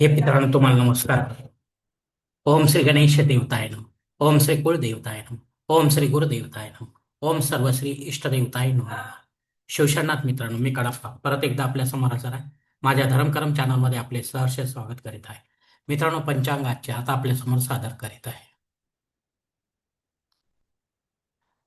हे मित्रांनो तुम्हाला नमस्कार. ओम श्री गणेश देवताय नम. ओम श्री कुळदेवताय नम. ओम श्री गुरुदेवताय नम. ओम सर्वश्री इष्टदेवताय नम. शिवशरणात मित्रांनो मी कडाप्पा परत एकदा आपल्यासमोर आहे. माझ्या धर्मकरम चॅनलमध्ये आपले सहर्ष स्वागत करीत आहे. मित्रांनो पंचांगाचे आता आपल्यासमोर सादर करीत आहे.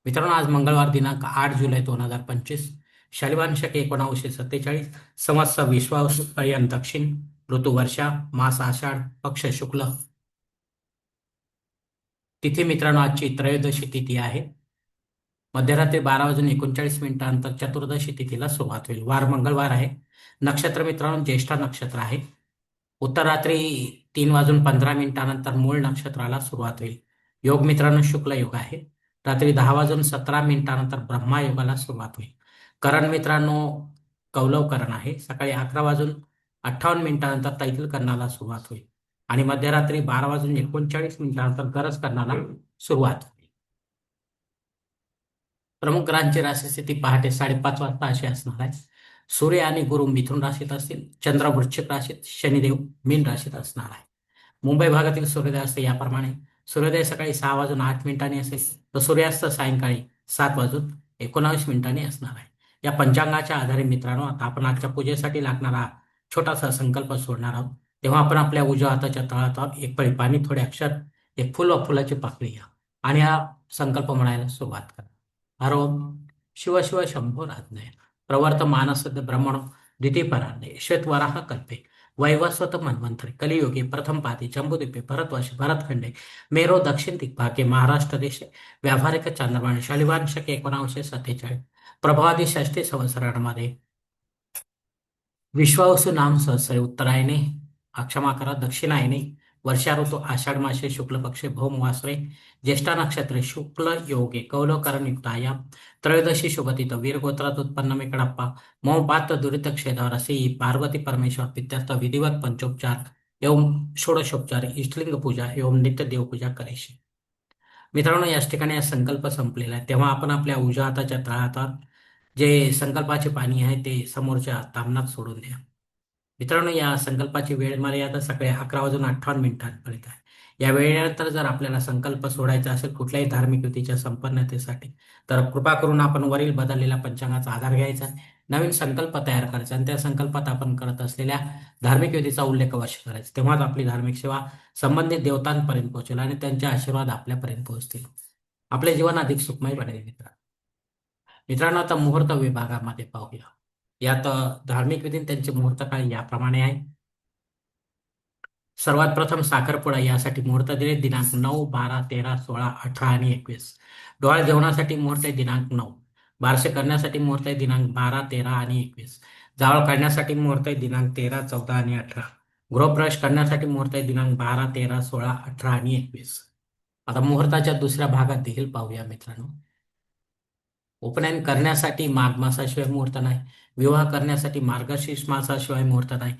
मित्रांनो आज मंगळवार दिनांक आठ जुलै दोन हजार पंचवीस. शनिवार शक एकोणावीसशे सत्तेचाळीस समस्त विश्वासपर्यंत दक्षिण ऋतू वर्षा मास आषाढ पक्ष शुक्ल. तिथी मित्रांनो आजची त्रयोदशी तिथी आहे. मध्यरात्री बारा वाजून एकोणचाळीस मिनिटांनंतर चतुर्दशी तिथीला सुरुवात होईल. वार मंगळवार आहे. नक्षत्र मित्रांनो ज्येष्ठा नक्षत्र आहे. उत्तर रात्री तीन वाजून पंधरा मिनिटानंतर मूळ नक्षत्राला सुरुवात होईल. योग मित्रांनो शुक्ल योग आहे. रात्री दहा वाजून सतरा मिनिटानंतर ब्रह्मा योगाला सुरुवात होईल. करण मित्रांनो कौलव करण आहे. सकाळी अकरा वाजून अठ्ठावन्न मिनिटानंतर तैतल करणाला सुरुवात होईल. आणि मध्यरात्री बारा वाजून एकोणचाळीस मिनिटानंतर गरज करणाला सुरुवात होईल. प्रमुख ग्रहांची राशीस्थिती पहाटे साडेपाच वाजता अशी असणार आहे. सूर्य आणि गुरु मिथुन राशीत असतील चंद्र वृश्चिक राशीत शनिदेव मीन राशीत असणार आहे. मुंबई भागातील सूर्योदय असते याप्रमाणे सूर्योदय सकाळी सहा वाजून आठ मिनिटांनी असेल तर सूर्यास्त सायंकाळी सात वाजून एकोणावीस मिनिटांनी असणार आहे. या पंचांगाच्या आधारे मित्रांनो आता आपण आजच्या पूजेसाठी लागणारा छोटासा संकल्प सोडणार आहोत. तेव्हा आपण आपल्या उजव्या हाताच्या तळात एक पळी पाणी थोडे अक्षर एक फुल व फुलाची पाकळी घ्या. आणि हा संकल्प म्हणायला सुरुवात करा. हरोम शिव शिव शंभो राजनय प्रवर्त मानस ब्रह्मणो श्वेत वराह कल्पे. वैवस्वत मन्वंतरे कलियुगे प्रथम पादी जम्बुद्वीपे भरतवर्षे भरतखंडे मेरो दक्षिण दिग्भागे महाराष्ट्र देशे व्यावहारिक चांद्रमाने शालिवांशक शके सत्तेचाळीस प्रभावादी षष्टी संवत्सरांमध्ये. विश्वावसु नाम सहस्रे उत्तरायणे क्षमा करा दक्षिणायने वर्षा ऋतु आषाढ मासे शुक्ल पक्षे भौम वासरे ज्येष्ठा नक्षत्रे शुक्ल योगे कौलकरण युक्ताया त्रयोदशी शुभतित वीरगोत्रात उत्पन्न मे कडप्पा पात्र दुरित क्षेदावर पार्वती परमेश्वर पित्यर्थ विधिवत पंचोपचार एवं षोडशोपचार इष्टलिंग पूजा एवं नित्य देवपूजा करायची मित्रांनो याच ठिकाणी हा संकल्प संपलेला आहे. तेव्हा आपण आपल्या उजव्या हाताच्या तळहातात जे संकल्पाचे पाणी आहे ते समोरच्या तामनात सोडून द्या. मित्रांनो या संकल्पाची वेळ मर्यादा सकाळी अकरा वाजून अठ्ठावन्न मिनिटांपर्यंत आहे. या वेळेनंतर जर आपल्याला संकल्प सोडायचा असेल कुठल्याही धार्मिक युतीच्या संपन्नतेसाठी तर कृपा करून आपण वरील बदललेल्या पंचांगाचा आधार घ्यायचा नवीन संकल्प तयार करायचा आणि त्या संकल्पात आपण करत असलेल्या धार्मिक युतीचा उल्लेख अवश्य करायचा. तेव्हाच आपली धार्मिक सेवा संबंधित देवतांपर्यंत पोहोचेल आणि त्यांचे आशीर्वाद आपल्यापर्यंत पोहोचतील. आपले जीवन अधिक सुखमय बनेल मित्रांनो. मित्रांनो आता मुहूर्त विभागामध्ये पाहूया. यात धार्मिक विधी त्यांचे मुहूर्त काळ याप्रमाणे आहे. सर्वात प्रथम साखरपुडा यासाठी मुहूर्त दिले दिनांक नऊ बारा तेरा सोळा अठरा आणि एकवीस. डोळा जेवणासाठी मुहूर्त आहे दिनांक नऊ. बारसे करण्यासाठी मुहूर्त आहे दिनांक बारा तेरा आणि एकवीस. जावळ काढण्यासाठी मुहूर्त आहे दिनांक तेरा चौदा आणि अठरा. गृहप्रवेश करण्यासाठी मुहूर्त आहे दिनांक बारा तेरा सोळा अठरा आणि एकवीस. आता मुहूर्ताच्या दुसऱ्या भागात देखील पाहूया मित्रांनो. उपनयन करण्यासाठी माघ मासाशिवाय मुहूर्त नाही. विवाह करण्यासाठी मार्गशीर्ष मासाशिवाय मुहूर्त नाही.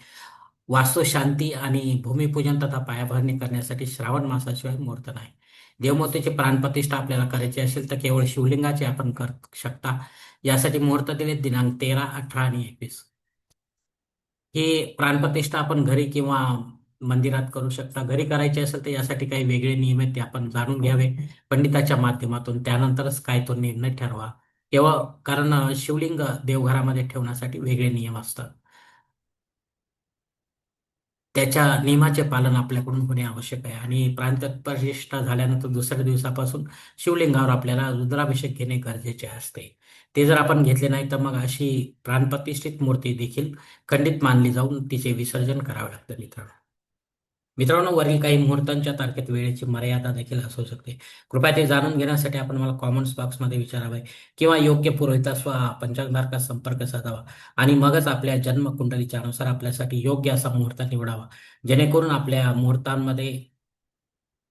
वास्तू शांती आणि भूमिपूजन तथा पायाभरणी करण्यासाठी श्रावण मासाशिवाय मुहूर्त नाही. देवमूर्तीची प्राणप्रतिष्ठा आपल्याला करायची असेल तर केवळ शिवलिंगाची आपण कर शकता. यासाठी मुहूर्त दिले दिनांक तेरा अठरा आणि एकवीस. ही प्राणप्रतिष्ठा आपण घरी किंवा मंदिरात करू शकता. घरी करायची असेल तर यासाठी काही वेगळे नियम आहेत ते आपण जाणून घ्यावे. पंडिताच्या माध्यमातून. त्यानंतरच काय तो निर्णय ठरवा. तेव्हा कारण शिवलिंग देवघरामध्ये ठेवण्यासाठी वेगळे नियम असतात. त्याच्या नियमाचे पालन आपल्याकडून होणे आवश्यक आहे. आणि प्रांतप्रतिष्ठा झाल्यानंतर दुसऱ्या दिवसापासून शिवलिंगावर आपल्याला रुद्राभिषेक घेणे गरजेचे असते. ते जर आपण घेतले नाही तर मग अशी प्राणप्रतिष्ठित मूर्ती देखील खंडित मानली जाऊन तिचे विसर्जन करावे लागते मित्रांनो. मित्रांनो वरील काही मुहूर्तांच्या तारखेत वेळेची मर्यादा देखील असू शकते. कृपया ते जाणून घेण्यासाठी आपण मला कॉमेंट्स बॉक्समध्ये विचारावे किंवा योग्य पुरोहितास्व पंचांगधारका संपर्क साधावा आणि मगच आपल्या जन्मकुंडलीच्या अनुसार आपल्यासाठी योग्य असा मुहूर्त निवडावा. जेणेकरून आपल्या मुहूर्तांमध्ये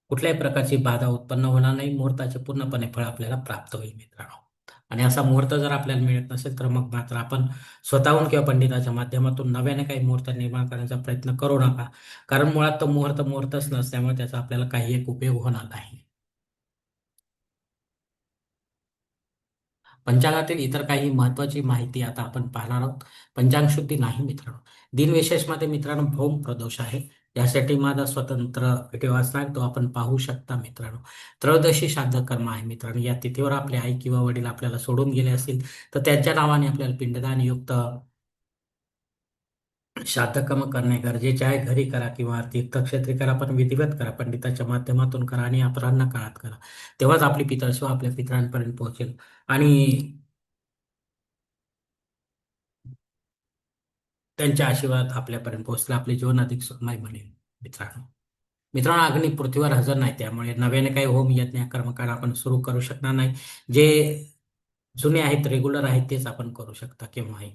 कुठल्याही प्रकारची बाधा उत्पन्न होणार नाही मुहूर्ताचे पूर्णपणे फळ आपल्याला प्राप्त होईल मित्रांनो. आणि असा मुहूर्त जर आपल्याला मिळत नसेल तर मग मात्र आपण स्वतःहून किंवा पंडिताच्या माध्यमातून नव्याने काही मुहूर्त निर्माण करण्याचा प्रयत्न करू नका. कारण मुळात तो मुहूर्त मुहूर्तच नसल्यामुळे त्याचा आपल्याला काही एक उपयोग होणार नाही. पंचांगातील इतर काही महत्वाची माहिती आता आपण पाहणार आहोत. पंचांग शुद्धी नाही मित्रांनो. दिनविशेषमध्ये मित्रांनो भौम प्रदोष आहे. यासाठी माझा स्वतंत्र व्हिडिओ असणार तो आपण पाहू शकता मित्रांनो. त्रयोदशी श्राद्ध कर्म आहे मित्रांनो. या तिथीवर आपले आई किंवा वडील आपल्याला सोडून गेले असतील तर त्यांच्या नावाने आपल्याला पिंडदान युक्त श्राद्धकर्म करणे गरजेचे आहे. घरी करा किंवा तीर्थक्षेत्री करा पण विधिवत करा पंडिताच्या माध्यमातून करा आणि अपराह्न काळात करा. तेव्हाच आपली पितळशिवा आपल्या पितरांपर्यंत पोहोचेल. आणि त्यांच्या आशीर्वाद आपल्यापर्यंत पोहोचला आपले जीवन अधिक सुखमय बनेल मित्रांनो. मित्रांनो अग्नी पृथ्वीवर हजर नाही त्यामुळे नव्याने काही होम यज्ञ कर्मकांड आपण सुरू करू शकणार नाही. जे जुने आहेत रेग्युलर आहेत तेच आपण करू शकता केव्हाही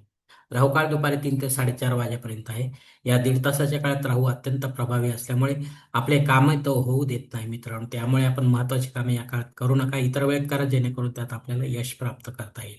राहुकाळ दुपारी तीन ते साडेचार वाजेपर्यंत आहे. या दीड तासाच्या काळात राहू अत्यंत प्रभावी असल्यामुळे आपले काम तो होऊ देत नाही मित्रांनो. त्यामुळे आपण महत्वाची कामे या काळात करू नका. इतर वेळेत करा जेणेकरून त्यात आपल्याला यश प्राप्त करता येईल.